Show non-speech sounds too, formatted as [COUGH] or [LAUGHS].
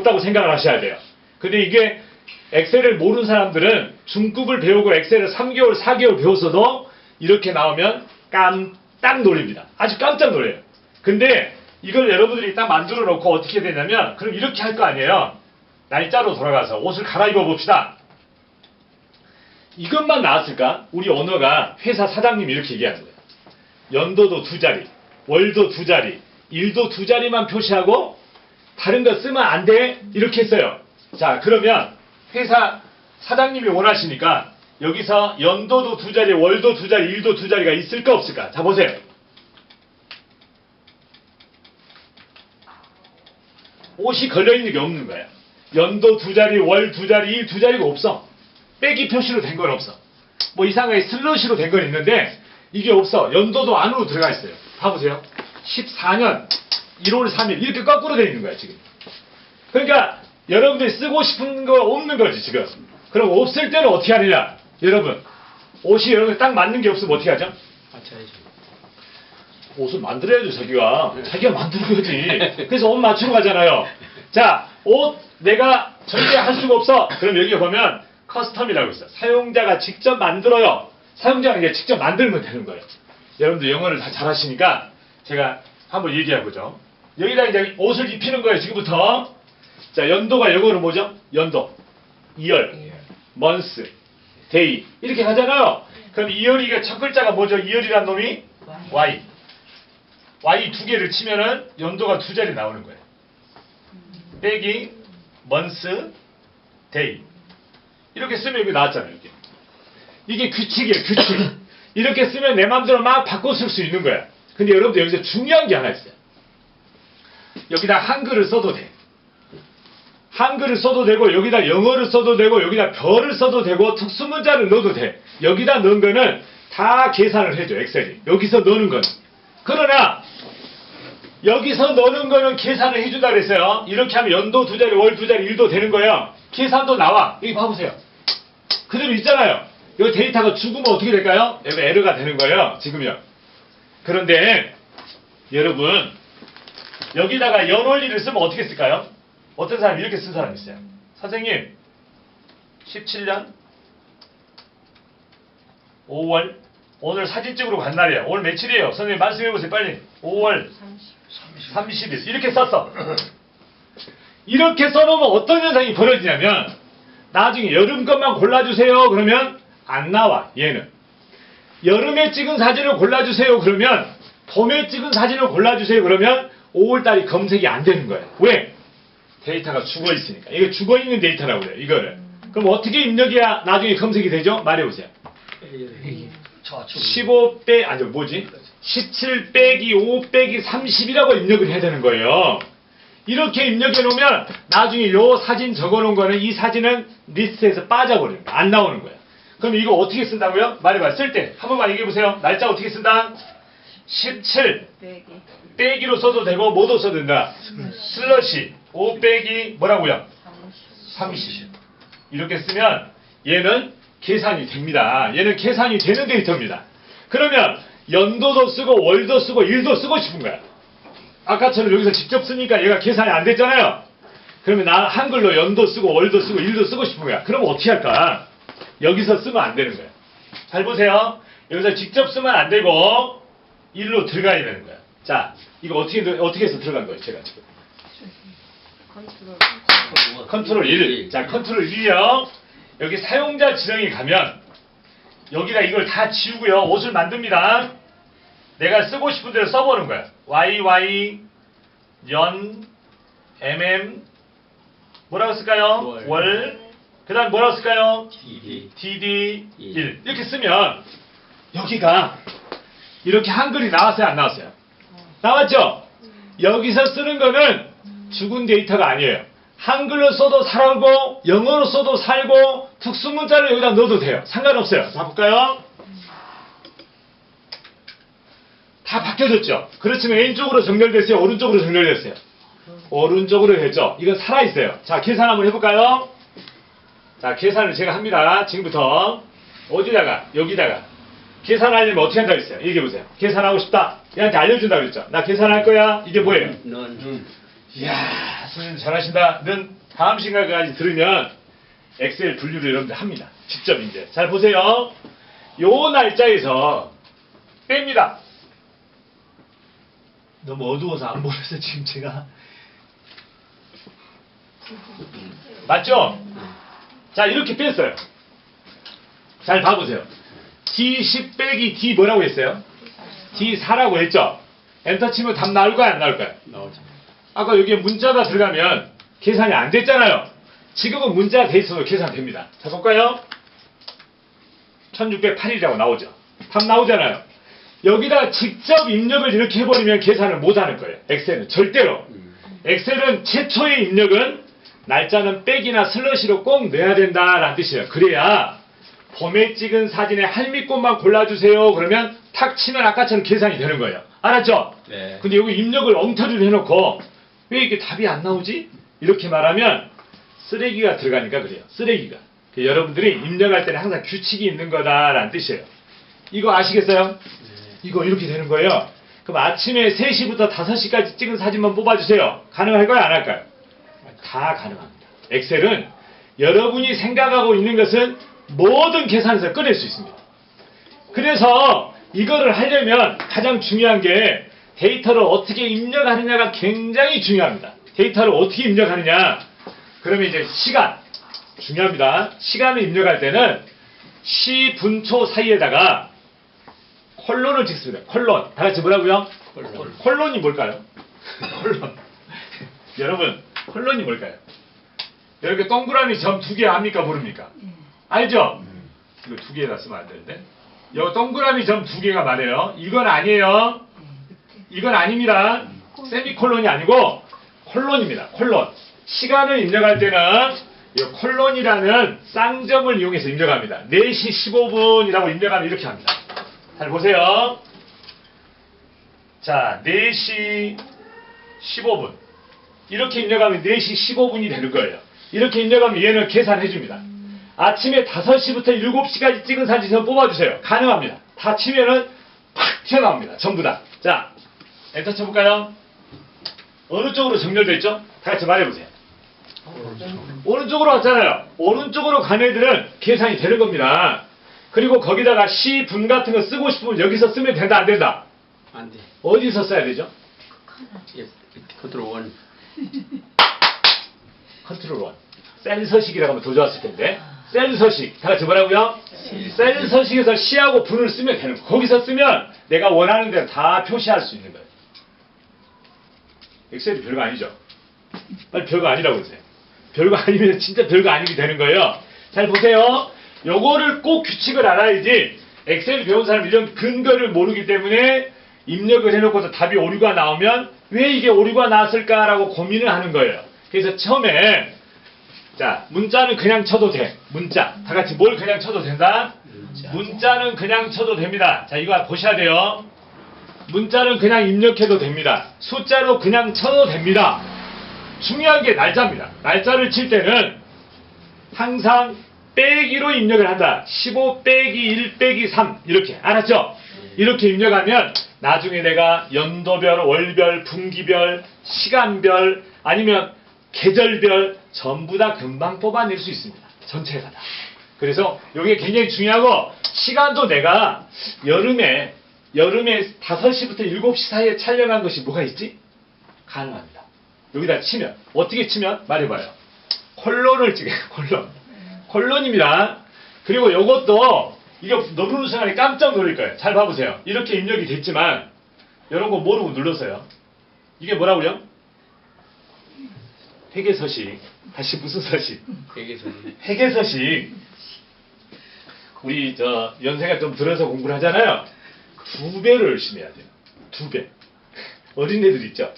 없다고 생각을 하셔야 돼요. 근데 이게 엑셀을 모르는 사람들은 중급을 배우고 엑셀을 3개월, 4개월 배웠어도 이렇게 나오면 깜딱 놀립니다. 아주 깜짝 놀래요. 근데 이걸 여러분들이 딱 만들어 놓고 어떻게 되냐면 그럼 이렇게 할 거 아니에요. 날짜로 돌아가서 옷을 갈아입어 봅시다. 이것만 나왔을까? 우리 언어가 회사 사장님이 이렇게 얘기하는 거예요. 연도도 두 자리, 월도 두 자리, 일도 두 자리만 표시하고 다른 거 쓰면 안 돼. 이렇게 했어요. 자, 그러면 회사 사장님이 원하시니까 여기서 연도도 두 자리, 월도 두 자리, 일도 두 자리가 있을까 없을까? 자, 보세요. 옷이 걸려있는 게 없는 거야. 연도 두 자리, 월 두 자리, 일 두 자리가 없어. 빼기 표시로 된 건 없어. 뭐 이상하게 슬러시로 된 건 있는데 이게 없어. 연도도 안으로 들어가 있어요. 봐보세요. 14년 1월 3일 이렇게 거꾸로 되어 있는 거야 지금. 그러니까 여러분들이 쓰고 싶은 거 없는 거지 지금. 그럼 없을 때는 어떻게 하느냐? 여러분 옷이 여러분 딱 맞는 게 없으면 어떻게 하죠? 맞춰야죠. 옷을 만들어야죠, 자기가. 자기가 만들어야지. 그래서 옷 맞추러 가잖아요. 자, 옷 내가 절대 할 수가 없어. 그럼 여기 보면 커스텀이라고 있어. 사용자가 직접 만들어요. 사용자가 이제 직접 만들면 되는 거예요. 여러분들 영어를 다 잘하시니까 제가 한번 얘기해 보죠. 여기다 이제 옷을 입히는 거예요, 지금부터. 자, 연도가 영어로 뭐죠? 연도. 2열, month, day. 이렇게 가잖아요. 그럼 2열이가 첫 글자가 뭐죠? 2열이란 놈이 y. y 두 개를 치면은 연도가 두 자리 나오는 거예요. 빼기 month, day. 이렇게 쓰면 여기 나왔잖아요. 이게. 이게 규칙이에요. 규칙. 이렇게 쓰면 내 마음대로 막 바꿔 쓸 수 있는 거야. 근데 여러분들 여기서 중요한 게 하나 있어요. 여기다 한글을 써도 돼. 한글을 써도 되고 여기다 영어를 써도 되고 여기다 별을 써도 되고 특수문자를 넣어도 돼. 여기다 넣은 거는 다 계산을 해줘 엑셀이. 여기서 넣는 거는. 그러나 여기서 넣는 거는 계산을 해준다 그랬어요. 이렇게 하면 연도 두 자리, 월 두 자리, 일도 되는 거예요. 계산도 나와. 여기 봐보세요. 그대로 있잖아요. 여기 데이터가 죽으면 어떻게 될까요? 에러가 되는 거예요. 지금요. 그런데 여러분 여기다가 연월일을 쓰면 어떻게 쓸까요? 어떤 사람이 이렇게 쓴 사람이 있어요. 선생님 17년 5월 오늘 사진 찍으러 간 날이에요. 오늘 며칠이에요? 선생님 말씀해 보세요. 빨리. 5월 30 일 이렇게 썼어. [CLEARS THROAT] 이렇게 써놓으면 어떤 현상이 벌어지냐면 나중에 여름 것만 골라주세요. 그러면 안 나와 얘는. 여름에 찍은 사진을 골라주세요. 그러면 봄에 찍은 사진을 골라주세요. 그러면 5월달이 검색이 안 되는 거예요. 왜? 데이터가 죽어 있으니까. 이게 죽어 있는 데이터라고 그래요. 이거를. 그럼 어떻게 입력해야 나중에 검색이 되죠? 말해보세요. 좌측. 15 빼, 아니, 뭐지? 17 빼기 5 빼기 30이라고 입력을 해야 되는 거예요. 이렇게 입력해 놓으면 나중에 요 사진 적어 놓은 거는 이 사진은 리스트에서 빠져버려요. 안 나오는 거예요. 그럼 이거 어떻게 쓴다고요? 말해봐. 쓸 때. 한 번만 얘기해 보세요. 날짜 어떻게 쓴다? 17 빼기 빼기로 써도 되고 뭐도 써도 된다. 슬러시 5 빼기 뭐라고요? 30. 이렇게 쓰면 얘는 계산이 됩니다. 얘는 계산이 되는 데이터입니다. 그러면 연도도 쓰고 월도 쓰고 일도 쓰고 싶은 거야. 아까처럼 여기서 직접 쓰니까 얘가 계산이 안 됐잖아요. 그러면 나 한글로 연도 쓰고 월도 쓰고 일도 쓰고 싶은 거야. 그러면 어떻게 할까? 여기서 쓰면 안 되는 거야. 잘 보세요. 여기서 직접 쓰면 안 되고 일로 들어가야 되는 거야. 자, 이거 어떻게 어떻게 해서 들어간 거예요, 제가 지금? 컨트롤 컨트롤 1. 자, 컨트롤 1이요. 여기 사용자 지정에 가면 여기다 이걸 다 지우고요. 옷을 만듭니다. 내가 쓰고 싶은 대로 써보는 거야. YY 연 MM 뭐라고 쓸까요? 월. 월. 그 다음 뭐라고 쓸까요? TD. DD 1 일. 이렇게 쓰면 여기가 이렇게 한글이 나왔어요 안 나왔어요? 나왔죠? 여기서 쓰는 거는 죽은 데이터가 아니에요 한글로 써도 살고 영어로 써도 살고 특수문자를 여기다 넣어도 돼요 상관없어요 자 볼까요? 다 바뀌어졌죠? 그렇지만 왼쪽으로 정렬됐어요 오른쪽으로 정렬됐어요 오른쪽으로 됐죠? 이건 살아있어요 자 계산 한번 해볼까요? 자, 계산을 제가 합니다. 지금부터. 어디다가? 여기다가. 계산하려면 어떻게 한다고 했어요? 얘기해보세요. 계산하고 싶다. 얘한테 알려준다고 그랬죠? 나 계산할 거야. 이게 뭐예요? 넌. 이야, 선생님 잘하신다. 는 다음 시간까지 들으면 엑셀 분류를 여러분들 합니다. 직접 이제. 잘 보세요. 요 날짜에서 뺍니다. 너무 어두워서 안 보여서 지금 제가. 맞죠? 자, 이렇게 뺐어요. 잘 봐보세요. D10 빼기 D 뭐라고 했어요? D4라고 했죠? 엔터 치면 답 나올까요? 안 나올까요? 나오죠. 아까 여기에 문자가 들어가면 계산이 안 됐잖아요. 지금은 문자가 돼 있어도 계산됩니다. 자, 볼까요? 1608이라고 나오죠. 답 나오잖아요. 여기다 직접 입력을 이렇게 해버리면 계산을 못 하는 거예요. 엑셀은. 절대로. 음. 엑셀은 최초의 입력은 날짜는 백이나 슬러시로 꼭 넣어야 된다라는 뜻이에요. 그래야 봄에 찍은 사진의 할미꽃만 골라주세요. 그러면 탁 치면 아까처럼 계산이 되는 거예요. 알았죠? 네. 근데 여기 입력을 엉터리로 해놓고 왜 이게 답이 안 나오지? 이렇게 말하면 쓰레기가 들어가니까 그래요. 쓰레기가. 그 여러분들이 입력할 때는 항상 규칙이 있는 거다라는 뜻이에요. 이거 아시겠어요? 네. 이거 이렇게 되는 거예요. 그럼 아침에 3시부터 5시까지 찍은 사진만 뽑아주세요. 가능할까요? 안 할까요? 다 가능합니다. 엑셀은 여러분이 생각하고 있는 것은 모든 계산에서 꺼낼 수 있습니다. 그래서 이거를 하려면 가장 중요한 게 데이터를 어떻게 입력하느냐가 굉장히 중요합니다. 데이터를 어떻게 입력하느냐. 그러면 이제 시간 중요합니다. 시간을 입력할 때는 시, 분, 초 사이에다가 콜론을 찍습니다. 콜론. 다 같이 뭐라고요? 콜론. 콜론이 뭘까요? [LAUGHS] 콜론. 여러분, 콜론이 뭘까요? 이렇게 동그라미 점 두개 압니까 모릅니까? 알죠? 이거 두 개에다 쓰면 안 되는데. 요 동그라미 점 두 개가 말해요. 이건 아니에요. 이건 아닙니다. 세미콜론이 아니고 콜론입니다. 콜론. 시간을 입력할 때는 이 콜론이라는 쌍점을 이용해서 입력합니다. 4시 15분이라고 입력하면 이렇게 합니다. 잘 보세요. 자, 4시 15분. 이렇게 입력하면 4시 15분이 되는 거예요. 이렇게 입력하면 얘는 계산해 줍니다. 아침에 5시부터 7시까지 찍은 사진 좀 뽑아주세요. 가능합니다. 다 치면은 팍 튀어나옵니다. 전부 다. 자, 엔터 쳐볼까요? 어느 쪽으로 정렬되어 있죠? 다 같이 말해보세요. 오른쪽으로 왔잖아요. 오른쪽으로 간 애들은 계산이 되는 겁니다. 그리고 거기다가 시, 분 같은 거 쓰고 싶으면 여기서 쓰면 된다, 안 된다? 안 돼. 어디서 써야 되죠? 예. 컨트롤 원. 컨트롤 원. 셀 서식이라고 하면 더 좋았을 텐데. 셀 서식. 다 같이 뭐라고요? 셀 서식에서 시하고 분을 쓰면 되는 거예요. 거기서 쓰면 내가 원하는 대로 다 표시할 수 있는 거예요. 엑셀이 별거 아니죠? 빨리 별거 아니라고 그러세요. 별거 아니면 진짜 별거 아니게 되는 거예요. 잘 보세요. 요거를 꼭 규칙을 알아야지 엑셀 배운 사람 이런 근거를 모르기 때문에 입력을 해놓고서 답이 오류가 나오면 왜 이게 오류가 나왔을까라고 고민을 하는 거예요. 그래서 처음에 자 문자는 그냥 쳐도 돼. 문자 다 같이 뭘 그냥 쳐도 된다? 문자는 그냥 쳐도 됩니다. 자 이거 보셔야 돼요. 문자는 그냥 입력해도 됩니다. 숫자로 그냥 쳐도 됩니다. 중요한 게 날짜입니다. 날짜를 칠 때는 항상 빼기로 입력을 한다. 15 빼기 1 빼기 3 이렇게 알았죠? 이렇게 입력하면 나중에 내가 연도별, 월별, 분기별, 시간별 아니면 계절별 전부 다 금방 뽑아낼 수 있습니다. 전체가 다. 그래서 이게 굉장히 중요하고 시간도 내가 여름에 여름에 5시부터 7시 사이에 촬영한 것이 뭐가 있지? 가능합니다. 여기다 치면 어떻게 치면 말해봐요. 콜론을 찍어요. [LAUGHS] 콜론. 콜론입니다. 그리고 이것도 이거 누르는 순간에 깜짝 놀랄 거예요. 잘 봐보세요. 이렇게 입력이 됐지만 이런 거 모르고 눌렀어요. 이게 뭐라고요? 회계서식. 다시 무슨 서식? 여기서 회계서식. 우리 저 연세가 좀 들어서 공부를 하잖아요. 두 배를 열심히 해야 돼요. 두 배. 어린애들 있죠?